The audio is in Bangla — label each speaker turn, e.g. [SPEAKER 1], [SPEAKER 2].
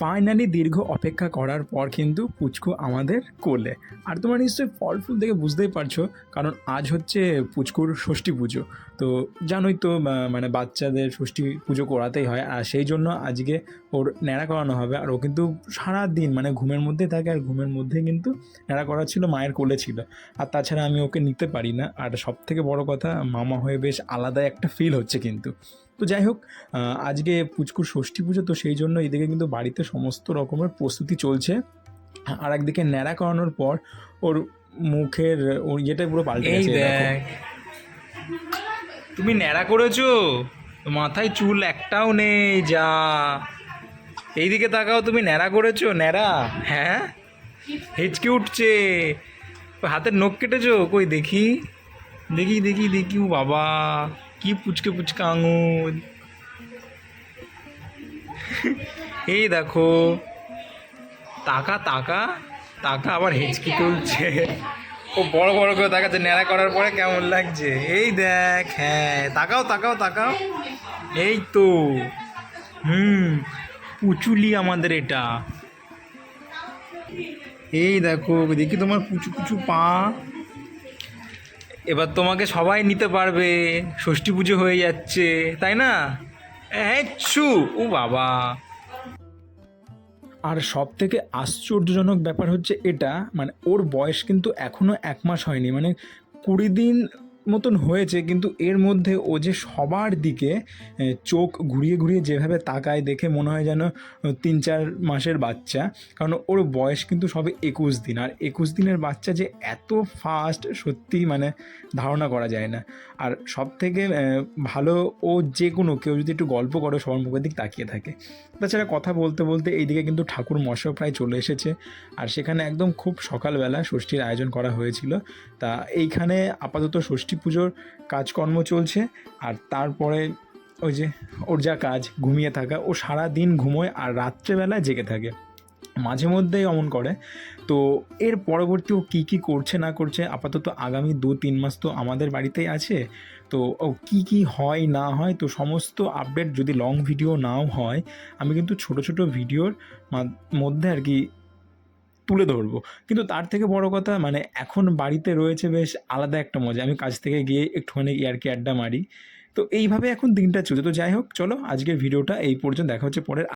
[SPEAKER 1] ফাইনালি দীর্ঘ অপেক্ষা করার পর কিন্তু পুচকু আমাদের কোলে। আর তোমরা নিশ্চয়ই ফল ফুল দেখে বুঝতেই পারছ, কারণ আজ হচ্ছে পুচকুর ষষ্ঠী পুজো। তো জানোই তো মানে বাচ্চাদের ষষ্ঠী পুজো করাতেই হয়, আর সেই জন্য আজকে ওর ন্যাড়া করানো হবে। আর ও কিন্তু সারা দিন মানে ঘুমের মধ্যে থাকে, আর ঘুমের মধ্যে কিন্তু ন্যাড়া করা ছিল, মায়ের কোলে ছিল। আর তাছাড়া আমি ওকে নিতে পারি না। আর সব থেকে বড় কথা, মামা হয়ে বেশ আলাদা একটা ফিল হচ্ছে কিন্তু। তো যাই হোক আজকে পুচকুর ষষ্ঠী পুজো তো সেই জন্য এদিকে কিন্তু বাড়িতে সমস্ত রকমের প্রস্তুতি চলছে। আর একদিকে ন্যাড়া করানোর পর ওর মুখের ওর ইয়েটা পুরো পাল্টে গেছে
[SPEAKER 2] তুমি ন্যাড়া করেছ? মাথায় চুল একটাও নেই যা। এইদিকে তাকাও তুমি ন্যাড়া করেছ? ন্যাড়া? হ্যাঁ? হেঁচকে উঠছে। হাতের নখ কেটেছো? কই দেখি। দেখি দেখি দেখি ও বাবা। কি পুচকে পুচকে আঙুল? এই দেখো, তাকা তাকা তাকা আবার হেঁচকি তুলছে। ও বড় বড় করে তাকাচ্ছে, ন্যাড়া করার পরে কেমন লাগছে? এই দেখ হ্যাঁ তাকাও তাকাও তাকাও। এই তো, হুম, পুচুলি আমাদের এটা। এই দেখো, দেখি তোমার পুচু কুচু পা। এবার তোমাকে সবাই নিতে পারবে। ষষ্ঠী পুজো হয়ে যাচ্ছে, তাই না? হ্যাঁ ও বাবা।
[SPEAKER 1] আর সব থেকে আশ্চর্যজনক ব্যাপার হচ্ছে এটা মানে ওর বয়স কিন্তু এখনও এক মাস হয়নি মানে কুড়ি দিন মতন হয়েছে, কিন্তু এর মধ্যে ও যে সবার দিকে চোখ ঘুরিয়ে ঘুরিয়ে যেভাবে তাকায় দেখে মনে হয় যেন তিন চার মাসের বাচ্চা। কারণ ওর বয়স কিন্তু সবে একুশ দিন, আর একুশ দিনের বাচ্চা যে এত ফাস্ট সত্যি মানে ধারণা করা যায় না। আর সব থেকে ভালো ও যে কোনো, কেউ যদি একটু গল্প করে, সবার মুখের দিক তাকিয়ে থাকে। তাছাড়া কথা বলতে বলতে এইদিকে কিন্তু ঠাকুর মশাও প্রায় চলে এসেছে। আর সেখানে একদম খুব সকালবেলা ষষ্ঠীর আয়োজন করা হয়েছিল। তা এইখানে আপাতত ষষ্ঠী পুজোর কাজকর্ম চলছে আর তারপরে ওই যে ওর যা কাজ, ঘুমিয়ে থাকা। ও সারা দিন ঘুমোয় আর রাত্রেবেলায় জেগে থাকে। মাঝে মধ্যেই অমন করে। তো এর পরবর্তী ও কী কী করছে, না করছে, আপাতত আগামী দু তিন মাস তো আমাদের বাড়িতেই আছে। তো ও কী কী হয়, না হয়, তো সমস্ত আপডেট যদি লং ভিডিও নাও হয়, আমি কিন্তু ছোট ছোট ভিডিওর মধ্যে আর কি তুলে ধরবো। কিন্তু তার থেকে বড় কথা মানে এখন বাড়িতে রয়েছে বেশ আলাদা একটা মজা। আমি কাজ থেকে গিয়ে একটুখানি ইয়ারকি আড্ডা মারি। তো এইভাবে এখন দিনটা চলছে। তো যাই হোক, চলো আজকের ভিডিওটা এই পর্যন্ত। দেখা হচ্ছে পরের